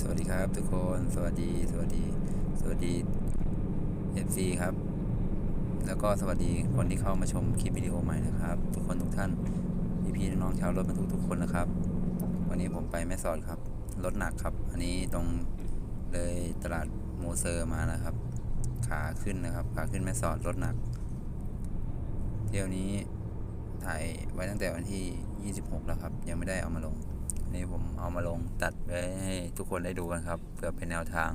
สวัสดีครับทุกคนสวัสดี สวัสดี สวัสดี FC ครับ แล้วก็สวัสดีคนที่เข้ามาชมคลิปวิดีโอใหม่นะครับ ทุกคนทุกท่านพี่ๆน้องๆชาวรถบรรทุกทุกคนนะครับ วันนี้ผมไปแม่สอดครับรถหนักครับ อันนี้ตรงเลยตลาดโมเซอร์มานะครับ ขาขึ้นนะครับ ขาขึ้นแม่สอดรถหนัก เที่ยวนี้ถ่ายไว้ตั้งแต่วันที่ 26 แล้วครับ ยังไม่ได้เอามาลง นี้ผมเอามาลงตัดไว้ให้ทุกคนได้ดูกันครับเพื่อเป็นแนวทาง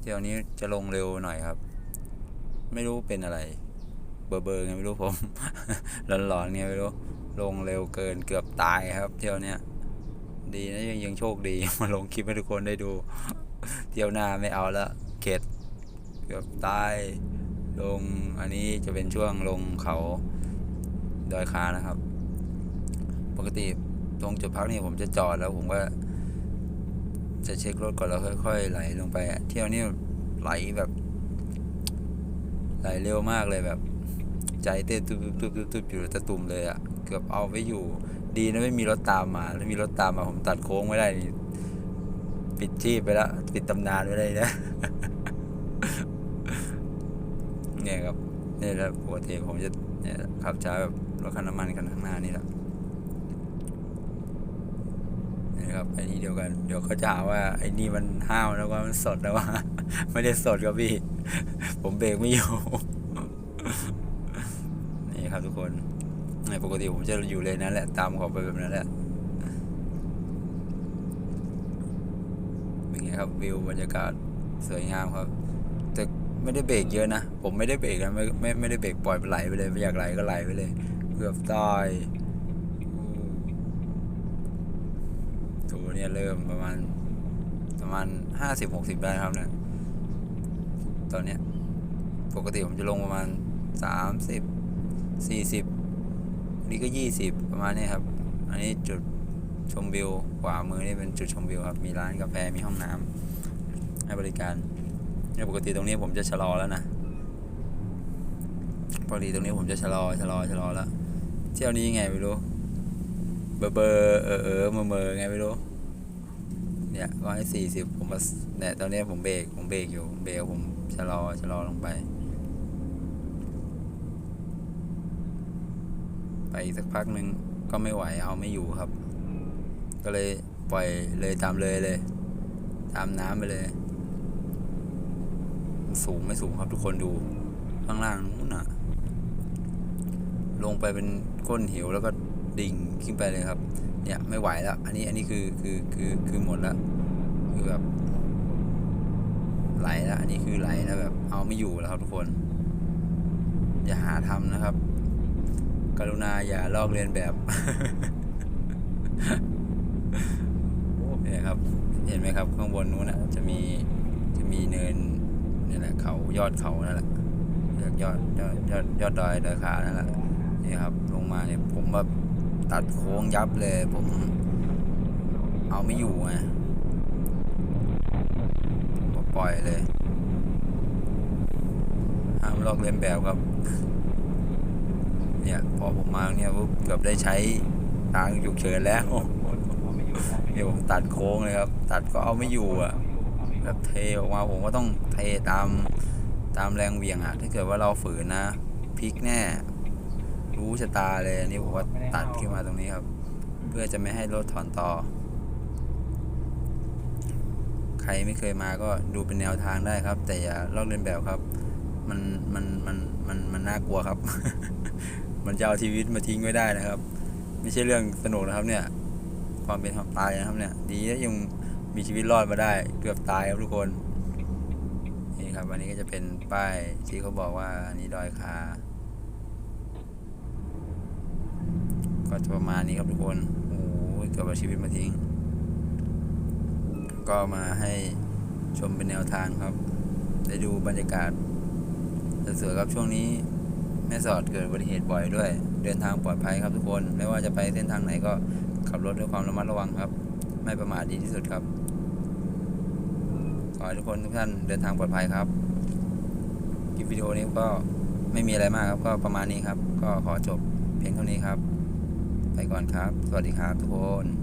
เที่ยวนี้จะลงเร็วหน่อยครับ ไม่รู้เป็นอะไร เบอร์เบอร์ไงไม่รู้ผมร้อนๆไงไม่รู้ลงเร็วเกินเกือบตายครับ เที่ยวเนี้ยดีนะยังยังโชคดีมาลงคลิปให้ทุกคนได้ดู เที่ยวหน้าไม่เอาละเข็ดเกือบตายลงอันนี้จะเป็นช่วงลงเขาดอยคานะครับ ปกติ ตรงจุดพักนี่ผมจะจอดแล้วผมก็ จะเช็ครถก่อนแล้วค่อย ๆ ไหลลงไปอะเที่ยวนี้ไหลแบบ ไหลเร็วมากเลยแบบ ใจเต้นตุบตุบตุบตุบอยู่ตะตุ่มเลยอะเกือบเอาไม่อยู่ ดีนะไม่มีรถตามมาแล้วมีรถตามมาผมตัดโค้งไม่ได้นี่ปิดชีพไปแล้วปิดตำนานไปเลยนะเนี่ยครับนี่แหละปกติผมจะเนี่ยขับช้าแบบรถคันน้ำมันคันข้างหน้านี่แหละนี่ ครับไอ้นี่เดียวกัน เดี๋ยวเขาจะหาว่าไอ้นี่มันห้าวแล้วว่ามันสดแล้วว่า ไม่ได้สดครับพี่ ผมเบรกไม่อยู่ นี่ครับทุกคนในปกติผมจะอยู่เลยนั้นแหละตามเขาไปแบบนั้นแหละเป็นไงครับวิวบรรยากาศสวยงามครับ แต่ไม่ได้เบรกเยอะนะ ผมไม่ได้เบรกนะไม่ไม่ไม่ได้เบรกปล่อยมันไหลไปเลยไม่อยากไหลก็ไหลไปเลย เกือบตายโถ เนี่ยเริ่มประมาณประมาณห้าสิบหกสิบได้ครับเนี่ยตอนเนี้ยปกติผมจะลงประมาณสามสิบสี่สิบนี่ก็ยี่สิบประมาณนี้ครับ อันนี้จุดชมวิวขวามือนี่เป็นจุดชมวิวครับ มีร้านกาแฟมีห้องน้ำให้บริการเนี่ยปกติตรงนี้ผมจะชะลอแล้วนะปกติตรงนี้ผมจะชะลอชะลอชะลอแล้วเที่ยวนี้ไงไม่รู้เบอร์เบอร์เออเออเมอเมอไงไม่รู้ เนี่ยร้อยสี่สิบผมมาเนี่ยตอนนี้ผมเบรกผมเบรกอยู่เบรกผมชะลอชะลอลงไป ไปอีกสักพักหนึ่งก็ไม่ไหวเอาไม่อยู่ครับ ก็เลยปล่อยเลยตามเลยเลย ตามน้ำไปเลยสูงไม่สูงครับทุกคนดูข้างล่างนู้นน่ะ ลงไปเป็นก้นเหวแล้วก็ดิ่งขึ้นไปเลยครับ เนี่ยไม่ไหวแล้ว อันนี้อันนี้คือคือคือคือหมดแล้วคือแบบไหลแล้ว อันนี้คือไหลแล้วแบบ เอาไม่อยู่แล้วครับทุกคน อย่าหาทำนะครับ กรุณาอย่าลอกเลียนแบบเนี่ยครับ เห็นไหมครับ ข้างบนนู้นนะจะมีจะมีเนินนี่แหละเขายอดเขานั่นแหละยอดยอดยอดยอดยอดดอยดอยขานั่นแหละนี่ครับ ลงมาเนี่ยผมแบบ ตัดโค้งยับเลย ผม เอาไม่อยู่ไงผมปล่อยเลยห้ามลอกเลียนแบบครับ เนี่ย พอผมมาเนี่ยปุ๊บเกือบได้ใช้ทางฉุกเฉินแล้วเดี๋ยวผมตัดโค้งเลยครับ ตัดก็เอาไม่อยู่อะแบบเทออกมาผมก็ต้องเทตามตามแรงเหวี่ยงอะ ถ้าเกิดว่าเราฝืนนะพลิกแน่ รู้ชะตาเลยอันนี่ผมว่าตัดขึ้นมาตรงนี้ครับ เพื่อจะไม่ให้รถถอนต่อ ใครไม่เคยมาก็ดูเป็นแนวทางได้ครับ แต่อย่าลอกเลียนแบบครับ มันมันมันมันมันน่ากลัวครับ มันจะเอาชีวิตมาทิ้งไว้ได้นะครับ ไม่ใช่เรื่องสนุกนะครับเนี่ย ความเป็นความตายนะครับเนี่ย ดีนะยังมีชีวิตรอดมาได้ เกือบตายครับทุกคนนี่ครับอันนี้ก็จะเป็นป้ายที่เขาบอกว่าอันนี้ดอยคา ก็จะประมาณนี้ครับทุกคน โอ้โหเกือบเอาชีวิตมาทิ้ง ก็มาให้ชมเป็นแนวทางครับ ได้ดูบรรยากาศสวยๆครับช่วงนี้แม่สอดเกิดอุบัติเหตุบ่อยด้วย เดินทางปลอดภัยครับทุกคน ไม่ว่าจะไปเส้นทางไหนก็ขับรถด้วยความระมัดระวังครับ ไม่ประมาทดีที่สุดครับขอให้ทุกคนทุกท่านเดินทางปลอดภัยครับ คลิปวิดีโอนี้ก็ไม่มีอะไรมากครับ ก็ประมาณนี้ครับ ก็ขอจบเพียงเท่านี้ครับ ไปก่อนครับ สวัสดีครับทุกคน